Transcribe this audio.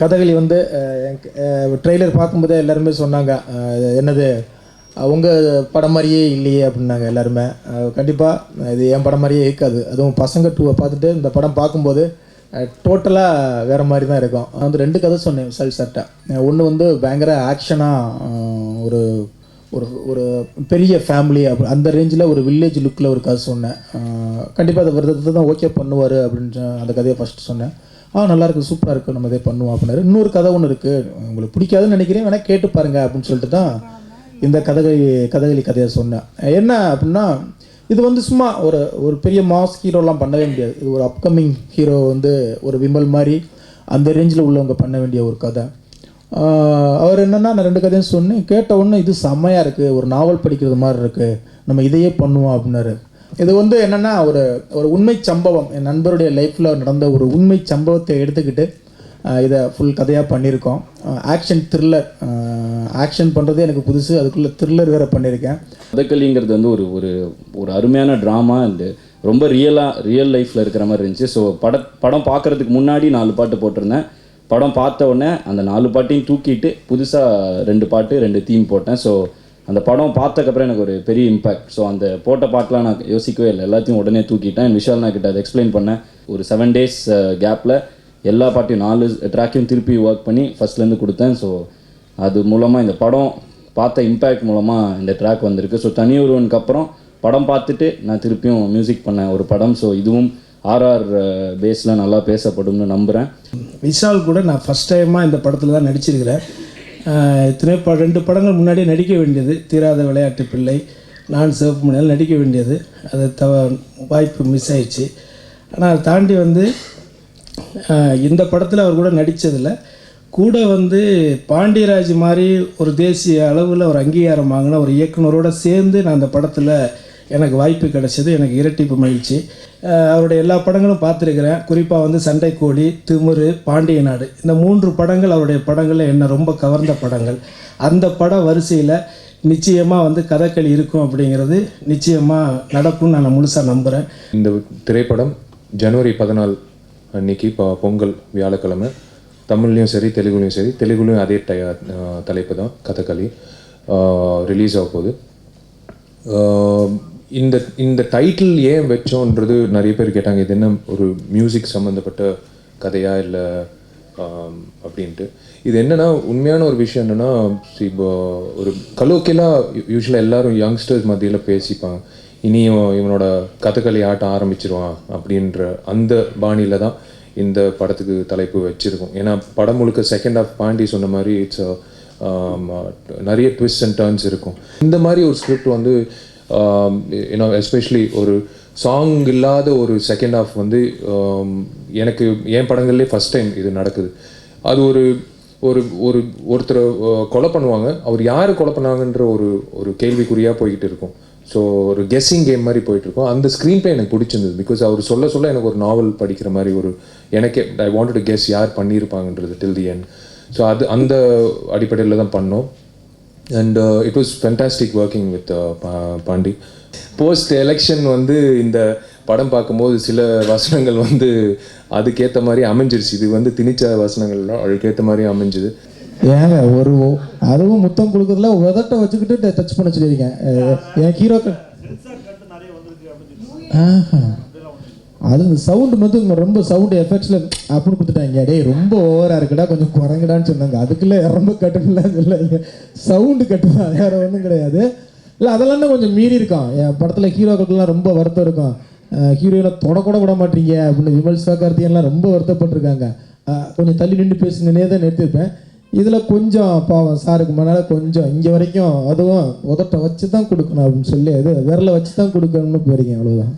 கதகளி வந்து ட்ரெய்லர் பார்க்கும்போதே எல்லாருமே சொன்னாங்க என்னது உங்கள் படம் மாதிரியே இல்லையே அப்படின்னாங்க எல்லாருமே. கண்டிப்பாக இது என் படம் மாதிரியே இருக்காது. அதுவும் பசங்க டூவை பார்த்துட்டு இந்த படம் பார்க்கும்போது டோட்டலாக வேறு மாதிரி தான் இருக்கும். வந்து ரெண்டு கதை சொன்னேன் சல் சட்டை ஒன்று வந்து பயங்கர ஆக்ஷனாக ஒரு ஒரு ஒரு பெரிய ஃபேமிலி அப்படி அந்த ரேஞ்சில் ஒரு வில்லேஜ் லுக்கில் ஒரு கதை சொன்னேன். கண்டிப்பாக அதை விரதத்தை தான் ஓகே பண்ணுவார் அப்படின்னு அந்த கதையை ஃபஸ்ட்டு சொன்னேன். ஆ நல்லா சூப்பராக இருக்குது நம்ம இதே பண்ணுவோம் அப்படின்னாரு. இன்னொரு கதை ஒன்று இருக்குது உங்களுக்கு பிடிக்காதுன்னு நினைக்கிறேன் வேணால் கேட்டு பாருங்கள் அப்படின்னு சொல்லிட்டு தான் இந்த கதகளி கதகளி கதையை சொன்னேன். என்ன அப்படின்னா இது வந்து சும்மா ஒரு ஒரு பெரிய மாஸ் ஹீரோலாம் பண்ணவே முடியாது. இது ஒரு அப்கமிங் ஹீரோ வந்து ஒரு விமல் மாதிரி அந்த ரேஞ்சில் உள்ளவங்க பண்ண வேண்டிய ஒரு கதை. அவர் என்னென்னா நான் ரெண்டு கதையும் சொன்னேன். கேட்ட உடனே இது செம்மையாக இருக்குது ஒரு நாவல் படிக்கிறது மாதிரி இருக்குது நம்ம இதையே பண்ணுவோம் அப்படின்னாரு. இது வந்து என்னென்னா ஒரு ஒரு உண்மை சம்பவம். என் நண்பருடைய லைஃப்பில் நடந்த ஒரு உண்மை சம்பவத்தை எடுத்துக்கிட்டு இதை ஃபுல் கதையாக பண்ணியிருக்கோம். ஆக்ஷன் த்ரில்லர் ஆக்ஷன் பண்ணுறதே எனக்கு புதுசு. அதுக்குள்ளே த்ரில்லர் வேறு பண்ணியிருக்கேன். கதகளிங்கிறது வந்து ஒரு ஒரு ஒரு அருமையான ட்ராமா அண்டு ரொம்ப ரியலாக ரியல் லைஃப்பில் இருக்கிற மாதிரி இருந்துச்சு. ஸோ பட படம் பார்க்கறதுக்கு முன்னாடி நாலு பாட்டு போட்டிருந்தேன். படம் பார்த்த உடனே அந்த நாலு பாட்டையும் தூக்கிட்டு புதுசாக ரெண்டு பாட்டு ரெண்டு தீம் போட்டேன். ஸோ அந்த படம் பார்த்ததுக்கப்புறம் எனக்கு ஒரு பெரிய இம்பாக்ட் ஸோ அந்த போட்ட பாட்டெலாம் நான் யோசிக்கவே இல்லை. எல்லாத்தையும் உடனே தூக்கிட்டேன். விஷால் நான் கிட்ட அதை எக்ஸ்பிளைன் பண்ணேன். ஒரு செவன் டேஸ் கேப்பில் எல்லா பாட்டையும் நாலு ட்ராக்கையும் திருப்பி ஒர்க் பண்ணி ஃபஸ்ட்லேருந்து கொடுத்தேன். ஸோ அது மூலமாக இந்த படம் பார்த்த இம்பேக்ட் மூலமாக இந்த ட்ராக் வந்திருக்கு. ஸோ தனி ஒருவனுக்கு அப்புறம் படம் பார்த்துட்டு நான் திருப்பியும் மியூசிக் பண்ணேன். ஒரு படம். ஸோ இதுவும் ஆர்ஆர் பேஸில் uh, நல்லா பேசப்படும்னு நம்புகிறேன் விஷால் கூட நான் ஃபஸ்ட் டைமாக இந்த படத்தில் தான் நடிச்சிருக்கிறேன். எத்தனை ப ரெண்டு படங்கள் முன்னாடியே நடிக்க வேண்டியது. தீராத விளையாட்டு பிள்ளை. நான் சிவப்பு மணியால் நடிக்க வேண்டியது. அது தவ வாய்ப்பு மிஸ் ஆயிடுச்சு. ஆனால் அதை தாண்டி வந்து இந்த படத்தில் அவர் கூட நடித்ததில் கூட வந்து பாண்டியராஜ் மாதிரி ஒரு தேசிய அளவில் ஒரு அங்கீகாரம் வாங்கின ஒரு இயக்குனரோடு சேர்ந்து நான் அந்த படத்தில் எனக்கு வாய்ப்பு கிடைச்சது எனக்கு இரட்டிப்பு மகிழ்ச்சி. அவருடைய எல்லா படங்களும் பார்த்துருக்கிறேன். குறிப்பாக வந்து சண்டைக்கோழி திமுரு பாண்டிய நாடு. இந்த மூன்று படங்கள் அவருடைய படங்களில் என்னை ரொம்ப கவர்ந்த படங்கள். அந்த பட வரிசையில் நிச்சயமாக வந்து கதகளி இருக்கும் அப்படிங்கிறது நிச்சயமாக நடக்கும்னு நான் முழுசாக நம்புகிறேன் இந்த திரைப்படம் ஜனவரி பதினாலு அன்னைக்கு இப்போ பொங்கல் வியாழக்கிழமை. தமிழ்லையும் சரி தெலுங்குலேயும் சரி. தெலுங்குலேயும் அதே டய தலைப்பு தான் கதகளி. ரிலீஸ் ஆக போகுது. இந்த இந்த டைட்டில் ஏன் வச்சோன்றது நிறைய பேர் கேட்டாங்க. இது என்ன ஒரு மியூசிக் சம்மந்தப்பட்ட கதையா இல்லை அப்படின்ட்டு. இது என்னென்னா உண்மையான ஒரு விஷயம் என்னன்னா இப்போ ஒரு கலோக்கியலாக யூஸ்வலாக எல்லாரும் யங்ஸ்டர்ஸ் மத்தியில் பேசிப்பாங்க. இனி இவனோட கதகளி ஆட்டம் ஆரம்பிச்சிருவான் அப்படின்ற அந்த பாணியில் தான் இந்த படத்துக்கு தலைப்பு வச்சுருக்கோம். ஏன்னா படம் முழுக்க செகண்ட் ஆஃப் பாண்டி சொன்ன மாதிரி இட்ஸ் நிறைய ட்விஸ்ட் அண்ட் டர்ன்ஸ் இருக்கும். இந்த மாதிரி ஒரு ஸ்கிரிப்ட் வந்து Um, யூனோ எஸ்பெஷலி ஒரு சாங் இல்லாத ஒரு செகண்ட் ஆஃப் வந்து um, எனக்கு என் படங்கள்லேயே ஃபஸ்ட் டைம் இது நடக்குது. அது ஒரு ஒரு ஒரு ஒருத்தரை கொலை பண்ணுவாங்க. அவர் யார் கொலை பண்ணாங்கன்ற ஒரு ஒரு கேள்விக்குறியாக போய்கிட்டு இருக்கும். ஸோ ஒரு கெஸ்ஸிங் கேம் மாதிரி போயிட்டுருக்கோம் அந்த ஸ்க்ரீன் பிளே எனக்கு பிடிச்சிருந்தது. பிகாஸ் அவர் சொல்ல சொல்ல எனக்கு ஒரு நாவல் படிக்கிற மாதிரி ஒரு எனக்கே ஐ வாண்ட் டு கெஸ் யார் பண்ணியிருப்பாங்கன்றது டில் தி என் ஸோ அது அந்த அடிப்படையில் தான் பண்ணோம். And it was fantastic working with Pandi post election வந்து இந்த படம் பார்க்கும்போது சில வசனங்கள் வந்து அதுக்கேற்ற மாதிரி அமைஞ்சிருச்சு. இது வந்து திணிச்ச வசனங்கள்லாம் அதுக்கேற்ற மாதிரி அமைஞ்சுது. ஏங்க ஒரு அதுவும் முத்தம் கொடுக்கறதுல உதட்ட வச்சுக்கிட்டு டச் பண்ண சொல்லியிருக்கேன் என் ஹீரோக்கள் ஆஹா. அது சவுண்டு வந்து ரொம்ப சவுண்டு எஃபெக்ட்ஸில் அப்படின்னு கொடுத்துட்டாங்க. டேய் ரொம்ப ஓவராக இருக்குடா கொஞ்சம் குறைங்கடான்னு சொன்னாங்க. அதுக்குள்ளே ரொம்ப கட்டுலாம் இல்லைங்க சவுண்டு கட்டுதான் வேற ஒன்றும் கிடையாது. இல்லை அதெல்லாம் தான் கொஞ்சம் மீறி இருக்கான் என் படத்தில் ஹீரோக்களுக்குலாம் ரொம்ப வருத்தம் இருக்கும். ஹீரோயினை தொடக்கூட விட மாட்டீங்க அப்படின்னு விமல் சிவகார்த்தியன்லாம் ரொம்ப வருத்தப்பட்டிருக்காங்க. கொஞ்சம் தள்ளி நின்று பேசுங்கன்னே தான் நிறுத்திருப்பேன் இதில் கொஞ்சம் பாவம் சாருக்கு மேலே கொஞ்சம் இங்கே வரைக்கும் அதுவும் உதட்ட வச்சு தான் கொடுக்கணும் அப்படின்னு சொல்லி அது விரலை வச்சு தான் கொடுக்கணும்னு போகிறீங்க அவ்வளோதான்